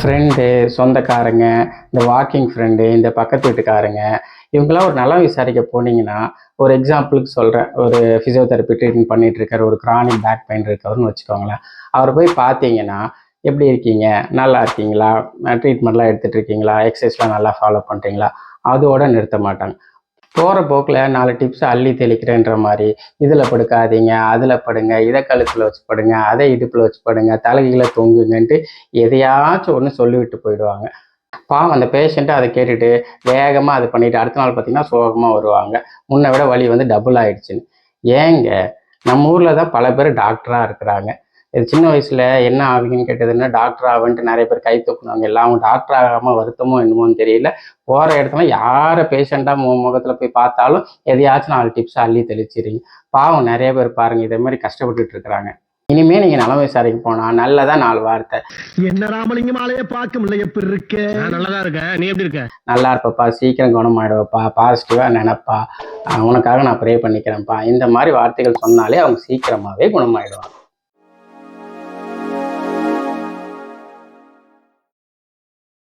Friend சொந்தக்காரங்க இந்த walking friend இந்த பக்கத்து வீட்டுக்காரங்க இவங்கெல்லாம் ஒரு நலம் விசாரிக்க போனீங்கன்னா ஒரு எக்ஸாம்பிளுக்கு சொல்கிறேன் ஒரு ஃபிசியோதெரப்பி ட்ரீட்மெண்ட் பண்ணிகிட்டு இருக்கார் ஒரு கிரானிக் பேக் பெயின் இருக்கவர்னு வச்சுக்கோங்களேன். அவரை போய் பார்த்தீங்கன்னா எப்படி இருக்கீங்க? நல்லா இருக்கீங்களா? ட்ரீட்மெண்ட்லாம் எடுத்துகிட்டு இருக்கீங்களா? எக்ஸசைஸ்லாம் நல்லா ஃபாலோ பண்ணுறீங்களா அதோட நிறுத்த மாட்டாங்க. போகிற போக்கில் நாலு டிப்ஸ் அள்ளி தெளிக்கிறேன்ற மாதிரி. இதில் படுக்காதீங்க அதில் படுங்க இதை கழுத்தில் வச்சு படுங்க அதை இடுப்பில் வச்சு படுங்க தலைகீழே தொங்குங்கன்ட்டு எதையாச்சும் ஒன்று சொல்லிவிட்டு போயிடுவாங்க. பாவம் அந்த பேஷண்ட்டு அதை கேட்டுட்டு வேகமாக அது பண்ணிவிட்டு அடுத்த நாள் பார்த்தீங்கன்னா சோகமாக வருவாங்க. முன்னை விட வலி வந்து டபுள் ஆயிடுச்சுன்னு. ஏங்க நம்ம ஊரில் தான் பல பேர் டாக்டராக இருக்கிறாங்க. இது சின்ன வயசில் என்ன ஆவீங்கன்னு கேட்டதுன்னா டாக்டர் ஆகன்ட்டு நிறைய பேர் கை தூக்குனாங்க. எல்லாம் அவங்க டாக்டர் ஆகாமல் வருத்தமோ என்னமோன்னு தெரியல. போகிற இடத்துல யாரை பேஷண்ட்டாக மு முகத்தில் போய் பார்த்தாலும் எதையாச்சும் நாலு டிப்ஸ் அள்ளி தெளிச்சிடுறீங்க பாவம் நிறைய பேர் பாருங்கள் இதே மாதிரி கஷ்டப்பட்டுட்டு இருக்கிறாங்க. இனிமே நீங்கள் நலம் விசாரிக்க போனால் நல்லதா நாலு வார்த்தை. என்ன ராமலிங்கம் ஆலைய பார்க்க முடியல எப்படி இருக்கு? நான் நல்லதா இருக்கேன். நீ எப்படி இருக்க? நல்லா இருப்பப்பா சீக்கிரம் குணமாயிடுவப்பா பாசிட்டிவாக நினைப்பா. உனக்காக நான் ப்ரே பண்ணிக்கிறேன்ப்பா. இந்த மாதிரி வார்த்தைகள் சொன்னாலே அவங்க சீக்கிரமாகவே குணமாயிடுவாங்க.